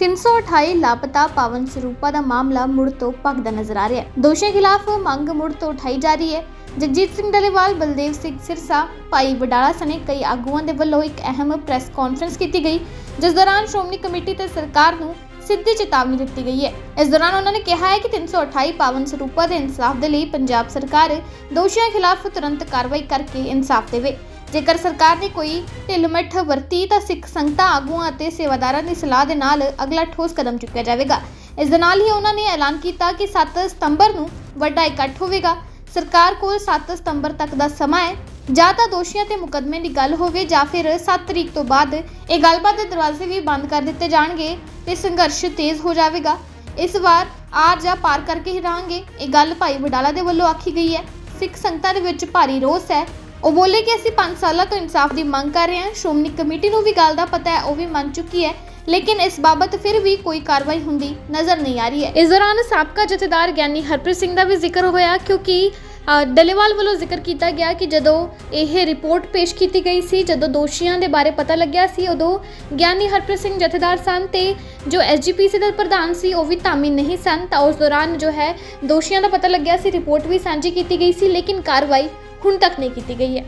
328 ਲਾਪਤਾ ਪਾਵਨ ਸਰੂਪਾ ਦਾ ਮਾਮਲਾ ਮੁੜ ਤੋਂ ਭਖਦਾ ਨਜ਼ਰ ਆ ਰਿਹਾ ਹੈ। ਦੋਸ਼ੀਆਂ ਖਿਲਾਫ ਮੰਗ ਮੁੜ ਤੋਂ ਉਠਾਈ ਜਾ ਰਹੀ ਹੈ। ਜਗਜੀਤ ਸਿੰਘ ਡਲੇਵਾਲ, ਬਲਦੇਵ ਸਿੰਘ ਸਿਰਸਾ, ਭਾਈ ਵਡਾਲਾ ਸਣੇ ਕਈ ਆਗੂਆਂ ਦੇ ਵੱਲੋਂ ਇੱਕ ਅਹਿਮ ਪ੍ਰੈਸ ਕਾਨਫਰੰਸ ਕੀਤੀ ਗਈ, ਜਿਸ ਦੌਰਾਨ ਸ਼੍ਰੋਮਣੀ ਕਮੇਟੀ ਤੇ ਸਰਕਾਰ ਨੂੰ ਸਿੱਧੀ ਚੇਤਾਵਨੀ ਦਿੱਤੀ ਗਈ ਹੈ। ਇਸ ਦੌਰਾਨ ਉਹਨਾਂ ਨੇ ਕਿਹਾ ਹੈ ਕਿ 328 ਪਾਵਨ ਸਰੂਪਾ ਦੇ ਇਨਸਾਫ ਦੇ ਲਈ ਪੰਜਾਬ ਸਰਕਾਰ ਦੋਸ਼ੀਆਂ ਖਿਲਾਫ ਤੁਰੰਤ ਕਾਰਵਾਈ ਕਰਕੇ ਇਨਸਾਫ ਦੇਵੇ। ਜੇਕਰ ਸਰਕਾਰ ਨੇ ਕੋਈ ਢਿੱਲ-ਮੱਠ ਵਰਤੀ ਤਾਂ ਸਿੱਖ ਸੰਗਤਾਂ ਆਗੂਆਂ ਅਤੇ ਸੇਵਾਦਾਰਾਂ ਦੀ ਸਲਾਹ ਦੇ ਨਾਲ ਅਗਲਾ ਠੋਸ ਕਦਮ ਚੁੱਕਿਆ ਜਾਵੇਗਾ। ਇਸ ਦੇ ਨਾਲ ਹੀ ਉਹਨਾਂ ਨੇ ਐਲਾਨ ਕੀਤਾ ਕਿ 7 ਸਤੰਬਰ ਨੂੰ ਵੱਡਾ ਇਕੱਠ ਹੋਵੇਗਾ। ਸਰਕਾਰ ਕੋਲ 7 ਸਤੰਬਰ ਤੱਕ ਦਾ ਸਮਾਂ ਹੈ। ਜਾਂ ਤਾਂ ਦੋਸ਼ੀਆਂ ਤੇ ਮੁਕੱਦਮੇ ਦੀ ਗੱਲ ਹੋਵੇ ਜਾਂ ਫਿਰ 7 ਤਰੀਕ ਤੋਂ ਬਾਅਦ ਇਹ ਗੱਲਬਾਤ ਦੇ ਦਰਵਾਜ਼ੇ ਵੀ ਬੰਦ ਕਰ ਦਿੱਤੇ ਜਾਣਗੇ ਤੇ ਸੰਘਰਸ਼ ਤੇਜ਼ ਹੋ ਜਾਵੇਗਾ। ਇਸ ਵਾਰ ਆਰ ਜਾਂ ਪਾਰ ਕਰਕੇ ਹੀ ਰਹਾਂਗੇ। ਇਹ ਗੱਲ ਭਾਈ ਵਡਾਲਾ ਦੇ ਵੱਲੋਂ ਆਖੀ ਗਈ ਹੈ। ਸਿੱਖ ਸੰਗਤਾਂ ਦੇ ਵਿੱਚ ਭਾਰੀ ਰੋਸ ਹੈ। ਉਹ ਬੋਲੇ ਕਿ ਅਸੀਂ 5 ਸਾਲਾਂ ਤੋਂ ਇਨਸਾਫ ਦੀ ਮੰਗ ਕਰ ਰਹੇ ਹਾਂ। ਸ਼੍ਰੋਮਣੀ ਕਮੇਟੀ ਨੂੰ ਵੀ ਗੱਲ ਦਾ ਪਤਾ ਹੈ ਉਹ ਵੀ ਮੰਨ ਚੁੱਕੀ ਹੈ। ਲੇਕਿਨ ਇਸ ਬਾਬਤ ਫਿਰ ਵੀ ਕੋਈ ਕਾਰਵਾਈ ਹੁੰਦੀ ਨਜ਼ਰ ਨਹੀਂ ਆ ਰਹੀ ਹੈ। ਇਸ ਦੌਰਾਨ ਸਾਬਕਾ ਜਥੇਦਾਰ ਗਿਆਨੀ ਹਰਪ੍ਰੀਤ ਸਿੰਘ ਦਾ ਵੀ ਜ਼ਿਕਰ ਹੋਇਆ ਕਿਉਂਕਿ ਅ, ਡੱਲੇਵਾਲ ਵੱਲੋਂ ਜ਼ਿਕਰ ਕੀਤਾ ਗਿਆ ਕਿ ਜਦੋਂ ਇਹ ਰਿਪੋਰਟ ਪੇਸ਼ ਕੀਤੀ ਗਈ ਸੀ ਜਦੋਂ ਦੋਸ਼ੀਆਂ ਦੇ ਬਾਰੇ ਪਤਾ ਲੱਗਿਆ ਸੀ ਉਦੋਂ ਗਿਆਨੀ ਹਰਪ੍ਰੀਤ ਸਿੰਘ ਜਥੇਦਾਰ ਸਨ ਤੇ ਜੋ ਐਸਜੀਪੀਸੀ ਦਾ ਪ੍ਰਧਾਨ ਸੀ ਉਹ ਵੀ ਧਾਮੀ ਨਹੀਂ ਸਨ। ਤਾਂ ਉਸ ਦੌਰਾਨ ਜੋ ਹੈ ਦੋਸ਼ੀਆਂ ਦਾ ਪਤਾ ਲੱਗਿਆ ਸੀ ਰਿਪੋਰਟ ਵੀ ਸਾਂਝੀ ਕੀਤੀ ਗਈ ਸੀ ਲੇਕਿਨ ਕਾਰਵਾਈ ਹੁਣ ਤੱਕ ਨਹੀਂ ਕੀਤੀ ਗਈ ਹੈ।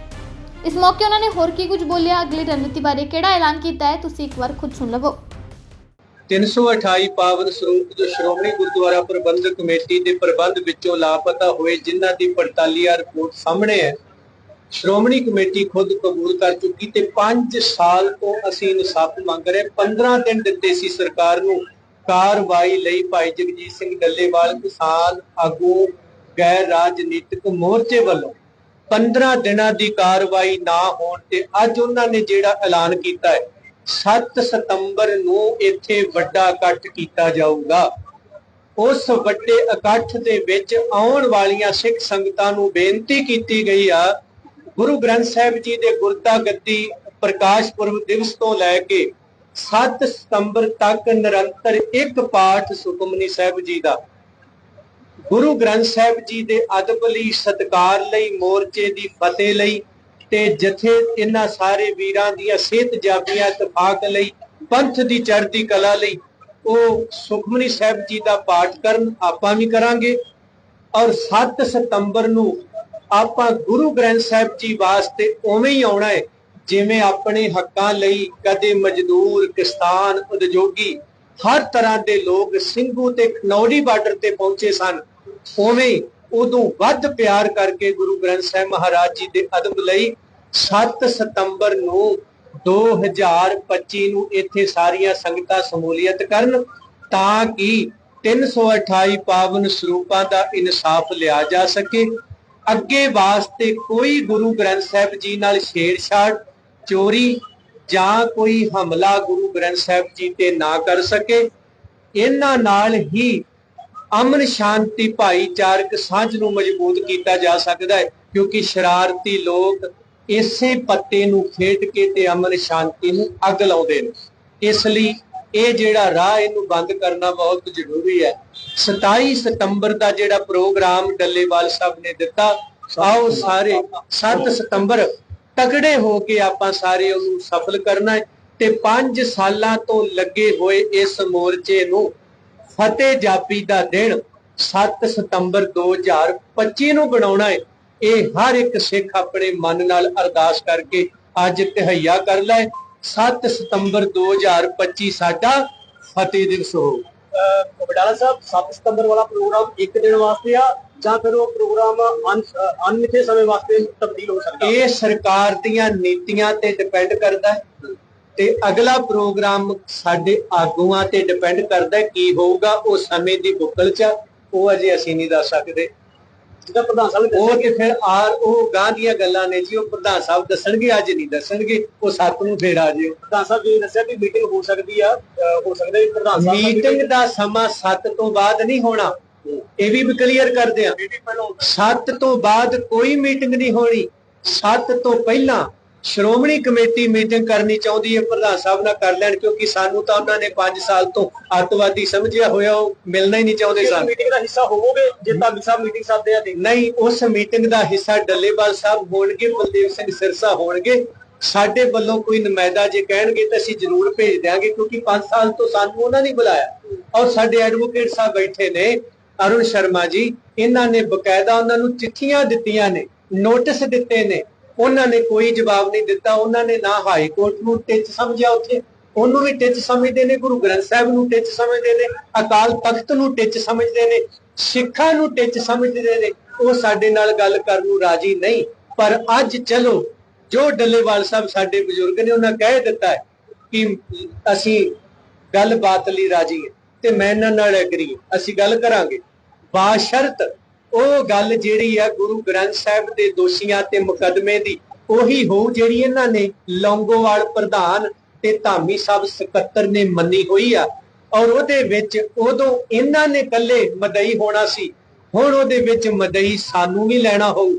ਇਸ ਮੌਕੇ ਉਹਨਾਂ ਨੇ ਹੋਰ ਕੀ ਕੁਝ ਬੋਲਿਆ? ਅਗਲੀ ਰਣਨੀਤੀ ਬਾਰੇ ਕਿਹੜਾ ਐਲਾਨ ਕੀਤਾ ਹੈ? ਤੁਸੀਂ ਇੱਕ ਵਾਰ ਖੁਦ ਸੁਣ ਲਵੋ। 328 ਪਾਵਨ ਸਰੂਪ ਜੋ ਸ਼੍ਰੋਮਣੀ ਗੁਰਦੁਆਰਾ ਪ੍ਰਬੰਧਕ ਕਮੇਟੀ ਦੇ ਪ੍ਰਬੰਧ ਵਿੱਚੋਂ ਲਾਪਤਾ ਹੋਏ ਜਿਨ੍ਹਾਂ ਦੀ ਪੜਤਾਲੀਆ ਰਿਪੋਰਟ ਸਾਹਮਣੇ ਹੈ, ਸ਼੍ਰੋਮਣੀ ਕਮੇਟੀ ਖੁਦ ਕਬੂਲ ਕਰ ਚੁੱਕੀ ਤੇ 5 ਸਾਲ ਤੋਂ ਅਸੀਂ ਇਨਸਾਫ ਮੰਗ ਰਹੇ 15 ਦਿਨ ਦਿੱਤੇ ਸੀ ਸਰਕਾਰ ਨੂੰ ਕਾਰਵਾਈ ਲਈ ਭਾਈ ਜਗਜੀਤ ਸਿੰਘ ਡੱਲੇਵਾਲ ਕਿਸਾਨ ਆਗੂ ਗੈਰ ਰਾਜਨੀਤਿਕ ਮੋਰਚੇ ਵੱਲੋਂ। 15 ਦਿਨਾਂ ਦੀ ਕਾਰਵਾਈ ਨਾ ਹੋਣ ਤੇ ਅੱਜ ਉਹਨਾਂ ਨੇ ਜਿਹੜਾ ਐਲਾਨ ਕੀਤਾ ਹੈ 7 ਸਤੰਬਰ ਨੂੰ ਇੱਥੇ ਵੱਡਾ ਇਕੱਠ ਕੀਤਾ ਜਾਊਗਾ। ਉਸ ਵੱਡੇ ਇਕੱਠ ਦੇ ਵਿੱਚ ਆਉਣ ਵਾਲੀਆਂ ਸਿੱਖ ਸੰਗਤਾਂ ਨੂੰ ਬੇਨਤੀ ਕੀਤੀ ਗਈ ਆ, ਗੁਰੂ ਗ੍ਰੰਥ ਸਾਹਿਬ ਜੀ ਦੇ ਗੁਰਤਾ ਗੱਦੀ ਪ੍ਰਕਾਸ਼ ਪੁਰਬ ਦਿਵਸ ਤੋਂ ਲੈ ਕੇ 7 ਸਤੰਬਰ ਤੱਕ ਨਿਰੰਤਰ ਇੱਕ ਪਾਠ ਸੁਖਮਨੀ ਸਾਹਿਬ ਜੀ ਦਾ ਗੁਰੂ ਗ੍ਰੰਥ ਸਾਹਿਬ ਜੀ ਦੇ ਅਦਬ ਲਈ, ਸਤਕਾਰ ਲਈ, ਮੋਰਚੇ ਦੀ ਫਤਿਹ ਲਈ ਤੇ ਜਥੇ ਇਹਨਾਂ ਸਾਰੇ ਵੀਰਾਂ ਦੀਆਂ ਸਿਹਤ ਜਾਬੀਆਂ ਇਤਫਾਕ ਲਈ, ਪੰਥ ਦੀ ਚੜ੍ਹਦੀ ਕਲਾ ਲਈ, ਉਹ ਸੁਖਮਨੀ ਸਾਹਿਬ ਜੀ ਦਾ ਪਾਠ ਕਰਨ ਆਪਾਂ ਵੀ ਕਰਾਂਗੇ। ਔਰ 7 ਸਤੰਬਰ ਨੂੰ ਆਪਾਂ ਗੁਰੂ ਗ੍ਰੰਥ ਸਾਹਿਬ ਜੀ ਵਾਸਤੇ ਉਵੇਂ ਹੀ ਆਉਣਾ ਹੈ, ਜਿਵੇਂ ਆਪਣੇ ਹੱਕਾਂ ਲਈ ਕਦੇ ਮਜ਼ਦੂਰ, ਕਿਸਾਨ, ਉਦਯੋਗੀ ਹਰ ਤਰ੍ਹਾਂ ਦੇ ਲੋਕ ਸਿੰਘੂ ਤੇ ਖਨੌਰੀ ਬਾਰਡਰ ਤੇ ਪਹੁੰਚੇ ਸਨ। ਉਵੇਂ ਉਦੋਂ ਵੱਧ ਪਿਆਰ ਕਰਕੇ ਗੁਰੂ ਗ੍ਰੰਥ ਸਾਹਿਬ ਮਹਾਰਾਜ ਜੀ ਦੇ ਅਦਬ ਲਈ 7 ਸਤੰਬਰ ਨੂੰ 2025 ਨੂੰ ਇੱਥੇ ਸਾਰੀਆਂ ਸੰਗਤਾਂ ਸਮੂਲੀਅਤ ਕਰਨ ਤਾਂ ਕਿ 328 ਪਾਵਨ ਸਰੂਪਾਂ ਦਾ ਇਨਸਾਫ ਲਿਆ ਜਾ ਸਕੇ। ਅੱਗੇ ਵਾਸਤੇ ਕੋਈ ਗੁਰੂ ਗ੍ਰੰਥ ਸਾਹਿਬ ਜੀ ਨਾਲ ਛੇੜਛਾੜ, ਚੋਰੀ ਜਾਂ ਕੋਈ ਹਮਲਾ ਗੁਰੂ ਗ੍ਰੰਥ ਸਾਹਿਬ ਜੀ ਤੇ ਨਾ ਕਰ ਸਕੇ, ਇਹਨਾਂ ਨਾਲ ਹੀ ਅਮਨ ਸ਼ਾਂਤੀ ਭਾਈਚਾਰਕ ਸਾਂਝ ਨੂੰ ਮਜ਼ਬੂਤ ਕੀਤਾ ਜਾ ਸਕਦਾ ਹੈ, ਕਿਉਂਕਿ ਸ਼ਰਾਰਤੀ ਲੋਕ ਇਸੇ ਪੱਤੇ ਨੂੰ ਖੇਡ ਕੇ ਤੇ ਅਮਨ ਸ਼ਾਂਤੀ ਨੂੰ ਅੱਗ ਲਾਉਂਦੇ ਨੇ। ਇਸ ਲਈ ਇਹ ਜਿਹੜਾ ਰਾਹ ਇਹਨੂੰ ਬੰਦ ਕਰਨਾ ਬਹੁਤ ਜ਼ਰੂਰੀ ਹੈ। 27 ਸਤੰਬਰ ਦਾ ਜਿਹੜਾ ਪ੍ਰੋਗਰਾਮ ਡੱਲੇਵਾਲ ਸਾਹਿਬ ਨੇ ਦਿੱਤਾ, ਆਓ ਸਾਰੇ 7 ਸਤੰਬਰ ਤਕੜੇ ਹੋ ਕੇ ਆਪਾਂ ਸਾਰੇ ਉਹਨੂੰ ਸਫਲ ਕਰਨਾ ਹੈ ਤੇ 5 ਸਾਲਾਂ ਤੋਂ ਲੱਗੇ ਹੋਏ ਇਸ ਮੋਰਚੇ ਨੂੰ ਫਤਿਹ ਜਾਪੀ ਦਾ ਦਿਨ 7 ਸਤੰਬਰ 2025 ਨੂੰ ਬਣਾਉਣਾ ਹੈ। ਇਹ ਹਰ ਇੱਕ ਸਿੱਖ ਆਪਣੇ ਮਨ ਨਾਲ ਅਰਦਾਸ ਕਰਕੇ ਅੱਜ ਤਹਈਆ ਕਰ ਲੈ। 7 ਸਤੰਬਰ 2025 ਸਾਡਾ ਫਤਿਹ ਦਿਵਸ ਹੋ। ਬਟਾਲਾ ਸਾਹਿਬ 7 ਸਤੰਬਰ ਵਾਲਾ ਪ੍ਰੋਗਰਾਮ ਇੱਕ ਦਿਨ ਵਾਸਤੇ ਆ। ਜਾਂ ਫਿਰ ਉਹ ਪ੍ਰੋਗਰਾਮ ਅਨ- ਅਨਮਿੱਥੇ ਸਮੇਂ ਵਾਸਤੇ ਤਬਦੀਲ ਹੋ ਸਕਦਾ। ਇਹ ਸਰਕਾਰ ਦੀਆਂ ਨੀਤੀਆਂ ਤੇ ਡਿਪੈਂਡ ਕਰਦਾ ਹੈ। ਤੇ ਅਗਲਾ ਪ੍ਰੋਗਰਾਮ ਸਾਡੇ ਆਗੂਆਂ ਤੇ ਡਿਪੈਂਡ ਕਰਦਾ ਹੈ ਕੀ ਹੋਊਗਾ ਉਹ ਸਮੇਂ ਦੀ ਬੁੱਕਲ ਚ। ਉਹ ਅਜੇ ਅਸੀਂ ਨਹੀਂ ਦੱਸ ਸਕਦੇ। ਜਿਹਦਾ ਪ੍ਰਧਾਨ ਸਾਹਿਬ ਉਹ ਤੇ ਫਿਰ ਆਰ ਉਹ ਗਾਂ ਦੀਆਂ ਗੱਲਾਂ ਨੇ ਜੀ ਉਹ ਪ੍ਰਧਾਨ ਸਾਹਿਬ ਦੱਸਣਗੇ ਅੱਜ ਨਹੀਂ ਦੱਸਣਗੇ। ਉਹ ਸੱਤ ਨੂੰ ਫੇਰ ਆ ਜਿਓ। ਪ੍ਰਧਾਨ ਸਾਹਿਬ ਜੀ ਦੱਸਿਆ ਕਿ ਮੀਟਿੰਗ ਹੋ ਸਕਦੀ ਆ ਹੋ ਸਕਦਾ ਹੈ ਪ੍ਰਧਾਨ ਸਾਹਿਬ ਮੀਟਿੰਗ ਦਾ ਸਮਾਂ 7 ਤੋਂ ਬਾਅਦ ਨਹੀਂ ਹੋਣਾ। ਇਹ ਵੀ ਕਲੀਅਰ ਕਰਦੇ ਆ meeting ਪਹਿਲਾਂ ਹੋ 7 ਤੋਂ ਬਾਅਦ ਕੋਈ ਮੀਟਿੰਗ ਨਹੀਂ ਹੋਣੀ। 7 ਤੋਂ ਪਹਿਲਾਂ ਸ਼੍ਰੋਮਣੀ ਕਮੇਟੀ ਮੀਟਿੰਗ ਕਰਨੀ ਚਾਹੁੰਦੀ ਹੈ ਪ੍ਰਧਾਨ ਸਾਹਿਬ ਨਾਲ ਕਰ ਲੈਣ ਕਿਉਂਕਿ ਸਾਨੂੰ ਤਾਂ ਉਹਨਾਂ ਨੇ 5 ਸਾਲ ਤੋਂ ਅੱਤਵਾਦੀ ਸਮਝਿਆ ਹੋਇਆ ਉਹ ਮਿਲਣਾ ਹੀ ਨਹੀਂ ਚਾਹੁੰਦੇ ਸਾਨੂੰ। ਮੀਟਿੰਗ ਦਾ ਹਿੱਸਾ ਹੋਵੋਗੇ ਜੇ ਧਾਮੀ ਸਾਹਿਬ ਮੀਟਿੰਗ ਸਾਧਦੇ ਆ ਤੇ। ਨਹੀਂ ਉਸ ਮੀਟਿੰਗ ਦਾ ਹਿੱਸਾ ਡੱਲੇਵਾਲ ਸਾਹਿਬ ਹੋਣਗੇ ਬਲਦੇਵ ਸਿੰਘ ਸਿਰਸਾ ਹੋਣਗੇ। ਸਾਡੇ ਵੱਲੋਂ ਕੋਈ ਨੁਮਾਇੰਦਾ ਜੇ ਕਹਿਣਗੇ ਤਾਂ ਅਸੀਂ ਜ਼ਰੂਰ ਭੇਜ ਦਿਆਂਗੇ ਕਿਉਂਕਿ 5 ਸਾਲ ਤੋਂ ਸਾਨੂੰ ਉਹਨਾਂ ਨੇ ਬੁਲਾਇਆ। ਔਰ ਸਾਡੇ ਐਡਵੋਕੇਟ ਸਾਹਿਬ ਬੈਠੇ ਨੇ। ਅਰੁਣ ਸ਼ਰਮਾ ਜੀ, ਇਹਨਾਂ ਨੇ ਬਕਾਇਦਾ ਉਹਨਾਂ ਨੂੰ ਚਿੱਠੀਆਂ ਦਿੱਤੀਆਂ ਨੇ, ਨੋਟਿਸ ਦਿੱਤੇ ਨੇ। ਉਹਨਾਂ ਨੇ ਕੋਈ ਜਵਾਬ ਨਹੀਂ ਦਿੱਤਾ, ਉਹਨਾਂ ਨੇ ਨਾ ਹਾਈ ਕੋਰਟ ਨੂੰ ਟਿੱਚ ਸਮਝਿਆ ਉੱਥੇ। ਉਹਨੂੰ ਵੀ ਟਿੱਚ ਸਮਝਦੇ ਨੇ, ਗੁਰੂ ਗ੍ਰੰਥ ਸਾਹਿਬ ਨੂੰ ਟਿੱਚ ਸਮਝਦੇ ਨੇ, ਅਕਾਲ ਤਖਤ ਨੂੰ ਟਿੱਚ ਸਮਝਦੇ ਨੇ, ਸਿੱਖਾਂ ਨੂੰ ਟਿੱਚ ਸਮਝਦੇ ਨੇ। ਉਹ ਸਾਡੇ ਨਾਲ ਗੱਲ ਕਰਨ ਨੂੰ ਰਾਜੀ ਨਹੀਂ, ਪਰ ਅੱਜ ਚਲੋ, ਜੋ ਡੱਲੇਵਾਲ ਸਾਹਿਬ ਸਾਡੇ ਬਜ਼ੁਰਗ ਨੇ, ਉਹਨਾਂ ਕਹਿ ਦਿੱਤਾ ਹੈ ਕਿ ਅਸੀਂ ਗੱਲਬਾਤ ਲਈ ਰਾਜੀ ਹੈ। ਤੇ ਮੈਂ ਇਹਨਾਂ ਨਾਲ ਐਗਰੀ ਅਸੀਂ ਗੱਲ ਕਰਾਂਗੇ। ਬਾਸ਼ਰਤ, ਉਹ ਗੱਲ ਜਿਹੜੀ ਆ ਗੁਰੂ ਗ੍ਰੰਥ ਸਾਹਿਬ ਦੇ ਦੋਸ਼ੀਆਂ ਤੇ ਮੁਕੱਦਮੇ ਦੀ, ਉਹੀ ਹੋਊ ਜਿਹੜੀ ਇਹਨਾਂ ਨੇ ਲੌਂਗੋਵਾਲ ਪ੍ਰਧਾਨ ਤੇ ਧਾਮੀ ਸਾਹਿਬ ਸਕੱਤਰ ਨੇ ਮੰਨੀ ਹੋਈ ਆ। ਔਰ ਉਹਦੇ ਵਿੱਚ ਉਦੋਂ ਇਹਨਾਂ ਨੇ ਇਕੱਲੇ ਮਦਈ ਹੋਣਾ ਸੀ। ਹੁਣ ਉਹਦੇ ਵਿੱਚ ਮਦਈ ਸਾਨੂੰ ਵੀ ਲੈਣਾ ਹੋਊ,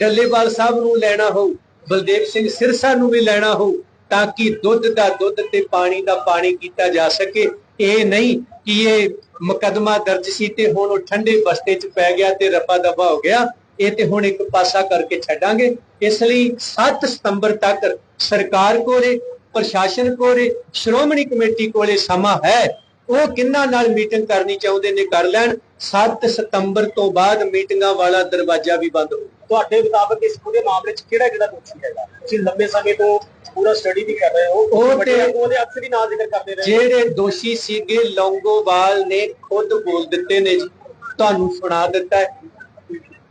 ਜੱਲੇਵਾਲ ਸਾਹਿਬ ਨੂੰ ਲੈਣਾ ਹੋਊ, ਬਲਦੇਵ ਸਿੰਘ ਸਿਰਸਾ ਨੂੰ ਵੀ ਲੈਣਾ ਹੋਊ, ਤਾਂ ਕਿ ਦੁੱਧ ਦਾ ਦੁੱਧ ਤੇ ਪਾਣੀ ਦਾ ਪਾਣੀ ਕੀਤਾ ਜਾ ਸਕੇ। ਇਹ ਨਹੀਂ ਕਿ ਇਹ ਮੁਕਦਮਾ ਦਰਜ ਸੀ ਤੇ ਹੁਣ ਉਹ ਠੰਡੇ ਬਸਤੇ 'ਚ ਪੈ ਗਿਆ ਤੇ ਰਫਾ ਦਫਾ ਹੋ ਗਿਆ, ਇਹ ਤੇ ਹੁਣ ਇੱਕ ਪਾਸਾ ਕਰਕੇ ਛੱਡਾਂਗੇ। ਇਸ ਲਈ 7 ਸਤੰਬਰ ਤੱਕ ਸਰਕਾਰ ਕੋਲੇ, ਪ੍ਰਸ਼ਾਸਨ ਕੋਲੇ, ਸ਼੍ਰੋਮਣੀ ਕਮੇਟੀ ਕੋਲੇ ਸਮਾਂ ਹੈ। ਉਹ ਕਿੰਨਾ ਨਾਲ ਮੀਟਿੰਗ ਕਰਨੀ ਚਾਹੁੰਦੇ ਨੇ ਕਰ ਲੈਣ। 7 ਸਤੰਬਰ ਤੋਂ ਬਾਅਦ ਮੀਟਿੰਗਾਂ ਵਾਲਾ ਦਰਵਾਜ਼ਾ ਵੀ ਬੰਦ ਹੋ ਤੁਹਾਡੇ ਮੁਤਾਬਕ ਇਸ ਪੂਰੇ ਮਾਮਲੇ 'ਚ ਕਿਹੜਾ ਕਿਹੜਾ ਦੋਸ਼ੀ ਹੈਗਾ? ਤੁਸੀਂ ਲੰਬੇ ਸਮੇਂ ਤੋਂ ਪੂਰਾ ਸਟੱਡੀ ਵੀ ਕਰ ਰਹੇ ਹੋ। ਉਹ ਤੇ- ਆਗੂਆਂ ਦੇ ਅਕਸਰ ਹੀ ਨਾਂ ਜ਼ਿਕਰ ਕਰਦੇ ਰਹੇ। ਜਿਹੜੇ ਦੋਸ਼ੀ ਸੀਗੇ ਲੌਂਗੋਵਾਲ ਨੇ ਖੁਦ ਬੋਲ ਦਿੱਤੇ ਨੇ ਜੀ। ਤੁਹਾਨੂੰ ਸੁਣਾ ਦਿੱਤਾ ਹੈ।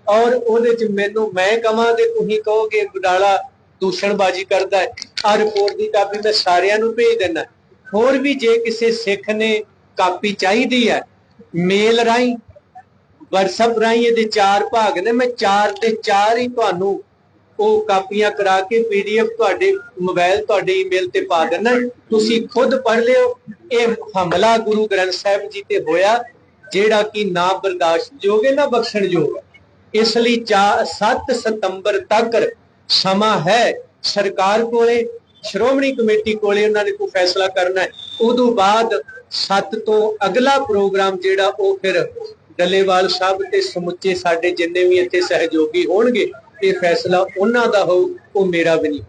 ਔਰ ਉਹਦੇ ਚ ਮੈਨੂੰ ਮੈਂ ਕਹਾਂ ਤੇ ਤੁਸੀਂ ਕਹੋਗੇ ਬਡਾਲਾ ਦੂਸ਼ਣਬਾਜ਼ੀ ਕਰਦਾ ਹੈ। ਆ ਰਿਪੋਰਟ ਦੀ ਕਾਪੀ ਮੈਂ ਸਾਰਿਆਂ ਨੂੰ ਭੇਜ ਦਿੰਦਾ ਹੋਰ ਵੀ ਜੇ ਕਿਸੇ ਸਿੱਖ ਨੇ ਕਾਪੀ ਚਾਹੀਦੀ ਹੈ ਮੇਲ ਰਾਹੀਂ WhatsApp ਰਾਹੀਂ ਇਹਦੇ ਚਾਰ ਭਾਗ ਨੇ ਮੈਂ ਚਾਰ ਤੇ ਚਾਰ ਹੀ ਤੁਹਾਨੂੰ ਉਹ ਕਾਪੀਆਂ ਕਰਾ ਕੇ ਪੀਡੀਐਫ ਤੁਹਾਡੇ ਮੋਬਾਈਲ ਤੁਹਾਡੇ ਈਮੇਲ ਤੇ ਪਾ ਦੇਣਾ। ਤੁਸੀਂ ਖੁਦ ਪੜ੍ਹ ਲਿਓ। ਇਹ ਹਮਲਾ ਗੁਰੂ ਗ੍ਰੰਥ ਸਾਹਿਬ ਜੀ ਤੇ ਹੋਇਆ, ਜਿਹੜਾ ਕਿ ਨਾ ਬਰਦਾਸ਼ਤਯੋਗ ਹੈ ਨਾ ਬਖਸ਼ਣਯੋਗ ਹੈ ਇਸ ਲਈ 7 ਸਤੰਬਰ ਤੱਕ ਸਮਾਂ ਹੈ ਸਰਕਾਰ ਕੋਲੇ, ਸ਼੍ਰੋਮਣੀ ਕਮੇਟੀ ਕੋਲੇ ਉਹਨਾਂ ਨੇ ਕੋਈ ਫੈਸਲਾ ਕਰਨਾ ਹੈ। ਉਦੋਂ ਬਾਅਦ 7 ਤੋਂ ਅਗਲਾ ਪ੍ਰੋਗਰਾਮ ਜਿਹੜਾ ਉਹ ਫਿਰ ਡੱਲੇਵਾਲ ਸਾਹਿਬ ਤੇ ਸਮੁੱਚੇ ਸਾਡੇ ਜਿੰਨੇ ਵੀ ਇੱਥੇ ਸਹਿਯੋਗੀ ਹੋਣਗੇ ਇਹ ਫੈਸਲਾ ਉਹਨਾਂ ਦਾ ਹੋਊ ਉਹ ਮੇਰਾ ਵੀ ਨਹੀਂ